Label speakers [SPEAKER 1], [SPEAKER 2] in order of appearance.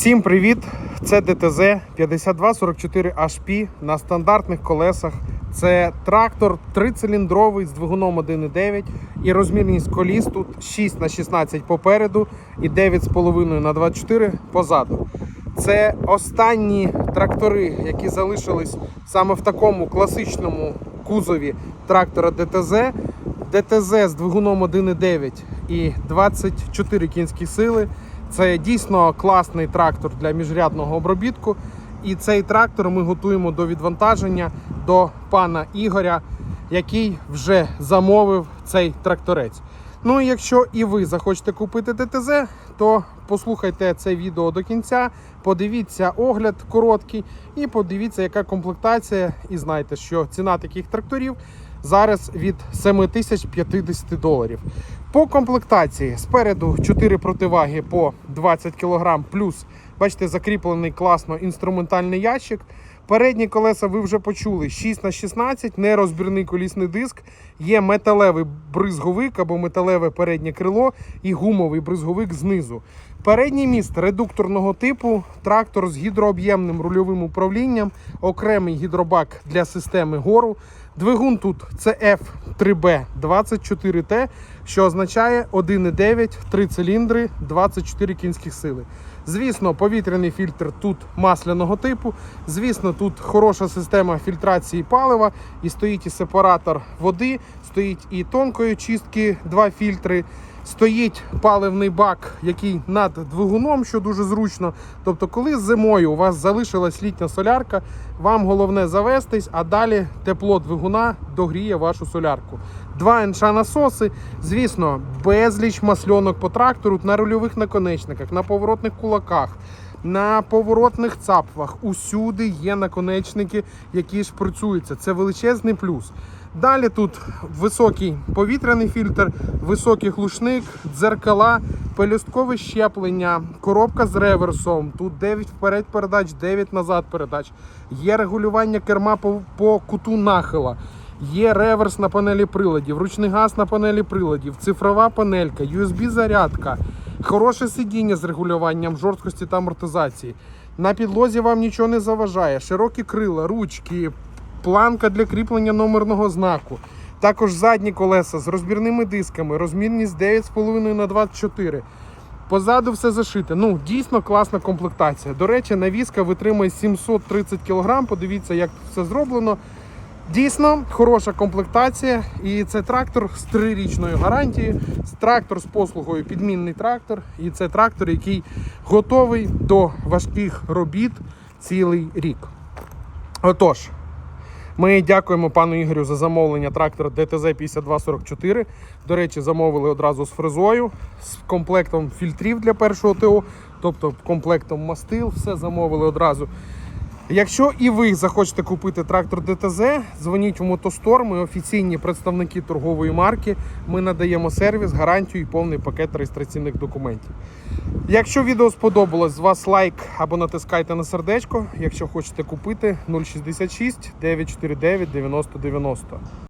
[SPEAKER 1] Всім привіт! Це ДТЗ 5244 HP на стандартних колесах. Це трактор трициліндровий з двигуном 1.9 і розмірність коліс тут 6 на 16 попереду і 9,5 на 24 позаду. Це останні трактори, які залишились саме в такому класичному кузові трактора ДТЗ. ДТЗ з двигуном 1.9 і 24 кінські сили. Це дійсно класний трактор для міжрядного обробітку. І цей трактор ми готуємо до відвантаження до пана Ігоря, який вже замовив цей тракторець. Ну і якщо і ви захочете купити ДТЗ, то послухайте це відео до кінця, подивіться огляд короткий і подивіться, яка комплектація. І знайте, що ціна таких тракторів зараз від 7050 доларів. По комплектації спереду 4 противаги по 20 кг, плюс, бачите, закріплений класно інструментальний ящик. Передні колеса ви вже почули 6 на 16 нерозбірний колісний диск. Є металевий бризговик або металеве переднє крило і гумовий бризговик знизу. Передній міст редукторного типу, трактор з гідрооб'ємним рульовим управлінням, окремий гідробак для системи гору. Двигун тут це F3B24T, що означає 1,9, 3 циліндри, 24 кінських сили. Звісно, повітряний фільтр тут масляного типу. Звісно, тут хороша система фільтрації палива, і стоїть і сепаратор води, стоїть і тонкої чистки, два фільтри. Стоїть паливний бак, який над двигуном, що дуже зручно. Тобто, коли зимою у вас залишилась літня солярка, вам головне завестись, а далі тепло двигуна догріє вашу солярку. Два НШ насоси, звісно, безліч масльонок по трактору на рульових наконечниках, на поворотних кулаках. На поворотних цапфах усюди є наконечники, які шприцюються. Це величезний плюс. Далі тут високий повітряний фільтр, високий глушник, дзеркала, пелюсткове щеплення, коробка з реверсом. Тут 9 вперед передач, 9 назад передач. Є регулювання керма по, по куту нахила. Є реверс на панелі приладів, ручний газ на панелі приладів, цифрова панелька, USB-зарядка, хороше сидіння з регулюванням жорсткості та амортизації. На підлозі вам нічого не заважає. Широкі крила, ручки, планка для кріплення номерного знаку. Також задні колеса з розбірними дисками, розмірність 9,5 на 24. Позаду все зашите. Ну, дійсно класна комплектація. До речі, навіска витримує 730 кг. Подивіться, як все зроблено. Дійсно, хороша комплектація, і це трактор з трирічною гарантією. Трактор з послугою підмінний трактор. І це трактор, який готовий до важких робіт цілий рік. Отож, ми дякуємо пану Ігорю за замовлення трактора ДТЗ 5244. До речі, замовили одразу з фрезою, з комплектом фільтрів для першого ТО, тобто комплектом мастил, все замовили одразу. Якщо і ви захочете купити трактор ДТЗ, дзвоніть в Мотостор. Ми офіційні представники торгової марки. Ми надаємо сервіс, гарантію і повний пакет реєстраційних документів. Якщо відео сподобалось, з вас лайк або натискайте на сердечко. Якщо хочете купити 066 949 9090.